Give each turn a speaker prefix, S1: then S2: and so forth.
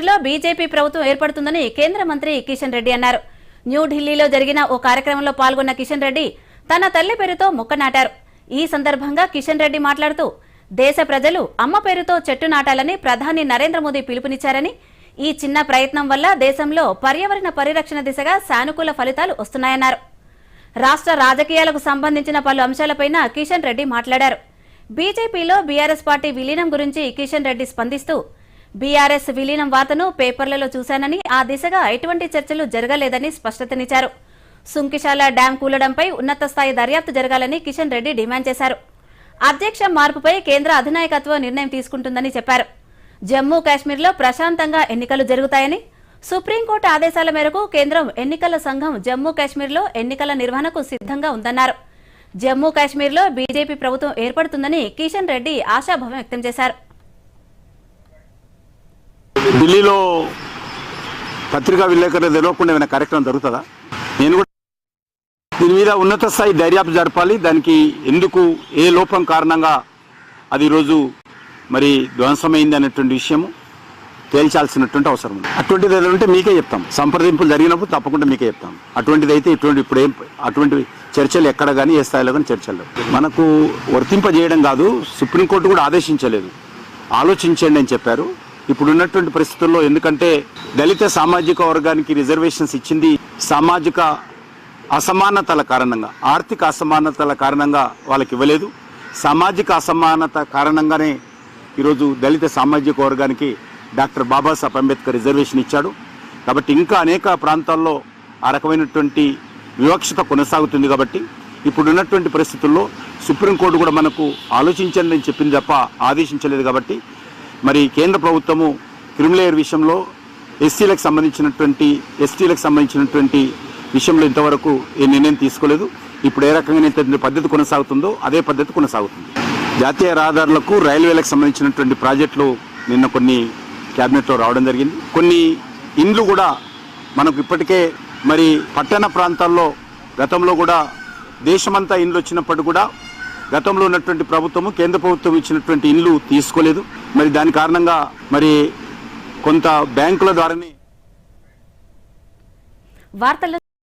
S1: కాశ్మీర్లో బీజేపీ ప్రభుత్వం ఏర్పడుతుందని కేంద్ర మంత్రి కిషన్ రెడ్డి అన్నారు. న్యూఢిల్లీలో జరిగిన ఓ కార్యక్రమంలో పాల్గొన్న కిషన్ రెడ్డి తన తల్లి పేరుతో మొక్క నాటారు. ఈ సందర్భంగా కిషన్ రెడ్డి మాట్లాడుతూ దేశ ప్రజలు అమ్మ పేరుతో చెట్టు నాటాలని ప్రధాని నరేంద్ర మోదీ పిలుపునిచ్చారని ఈ చిన్న ప్రయత్నం వల్ల దేశంలో పర్యావరణ పరిరక్షణ దిశగా సానుకూల ఫలితాలు వస్తున్నాయన్నారు. రాష్ట్ర రాజకీయాలకు సంబంధించిన పలు అంశాలపైన కిషన్ రెడ్డి మాట్లాడారు. బీజేపీలో బీఆర్ఎస్ పార్టీ విలీనం గురించి కిషన్ రెడ్డి స్పందిస్తూ బీఆర్ఎస్ విలీనం వార్తను పేపర్లలో చూశానని ఆ దిశగా ఎటువంటి చర్చలు జరగలేదని స్పష్టతనిచ్చారు సుంకిశాల డ్యాం కూలడంపై ఉన్నత స్థాయి దర్యాప్తు జరగాలని కిషన్ రెడ్డి డిమాండ్ చేశారు. అధ్యక్ష మార్పుపై కేంద్ర అధినాయకత్వం నిర్ణయం తీసుకుంటుందని చెప్పారు. జమ్మూ కాశ్మీర్లో ప్రశాంతంగా ఎన్నికలు జరుగుతాయని సుప్రీంకోర్టు ఆదేశాల మేరకు కేంద్రం ఎన్నికల సంఘం జమ్మూ కాశ్మీర్లో ఎన్నికల నిర్వహణకు సిద్ధంగా ఉందన్నారు. జమ్మూ కాశ్మీర్లో బీజేపీ ప్రభుత్వం ఏర్పడుతుందని కిషన్ రెడ్డి ఆశాభావం వ్యక్తం చేశారు.
S2: ఢిల్లీలో పత్రికా విలేకరులు తెలియకుండా ఏమైనా కార్యక్రమం జరుగుతుందా? నేను కూడా దీని మీద ఉన్నత స్థాయి దర్యాప్తు జరపాలి. దానికి ఎందుకు ఏ లోపం కారణంగా అది ఈరోజు మరి ధ్వంసమైంది అనేటువంటి విషయము తేల్చాల్సినటువంటి అవసరం ఉంది. అటువంటిది ఏదైనా ఉంటే మీకే చెప్తాం. సంప్రదింపులు జరిగినప్పుడు తప్పకుండా మీకే చెప్తాం. అటువంటిది అయితే ఇటువంటి ఇప్పుడు ఏం అటువంటి చర్చలు ఎక్కడ కానీ ఏ స్థాయిలో కానీ చర్చలు మనకు వర్తింపజేయడం కాదు సుప్రీంకోర్టు కూడా ఆదేశించలేదు. ఆలోచించండి అని చెప్పారు. ఇప్పుడున్నటువంటి పరిస్థితుల్లో ఎందుకంటే దళిత సామాజిక వర్గానికి రిజర్వేషన్స్ ఇచ్చింది సామాజిక అసమానతల కారణంగా ఆర్థిక అసమానతల కారణంగా వాళ్ళకి ఇవ్వలేదు. సామాజిక అసమానత కారణంగానే ఈరోజు దళిత సామాజిక వర్గానికి డాక్టర్ బాబాసాహెబ్ అంబేద్కర్ రిజర్వేషన్ ఇచ్చాడు. కాబట్టి ఇంకా అనేక ప్రాంతాల్లో ఆ రకమైనటువంటి వివక్షత కొనసాగుతుంది కాబట్టి ఇప్పుడున్నటువంటి పరిస్థితుల్లో సుప్రీంకోర్టు కూడా మనకు ఆలోచించండి అని చెప్పింది తప్ప ఆదేశించలేదు కాబట్టి మరి కేంద్ర ప్రభుత్వము క్రిమిలేయర్ విషయంలో ఎస్సీలకు సంబంధించినటువంటి ఎస్టీలకు సంబంధించినటువంటి విషయంలో ఇంతవరకు ఏ నిర్ణయం తీసుకోలేదు. ఇప్పుడు ఏ రకంగా పద్ధతి కొనసాగుతుందో అదే పద్ధతి కొనసాగుతుంది. జాతీయ రహదారులకు రైల్వేలకు సంబంధించినటువంటి ప్రాజెక్టులు నిన్న కొన్ని క్యాబినెట్లో రావడం జరిగింది. కొన్ని ఇండ్లు కూడా మనకు ఇప్పటికే మరి పట్టణ ప్రాంతాల్లో గతంలో కూడా దేశమంతా ఇండ్లు వచ్చినప్పుడు కూడా గతంలో ఉన్నటువంటి ప్రభుత్వము కేంద్ర ప్రభుత్వం ఇచ్చినటువంటి ఇల్లు తీసుకోలేదు. మరి దాని కారణంగా మరి కొంత బ్యాంకుల ద్వారానే
S1: వార్తల్లో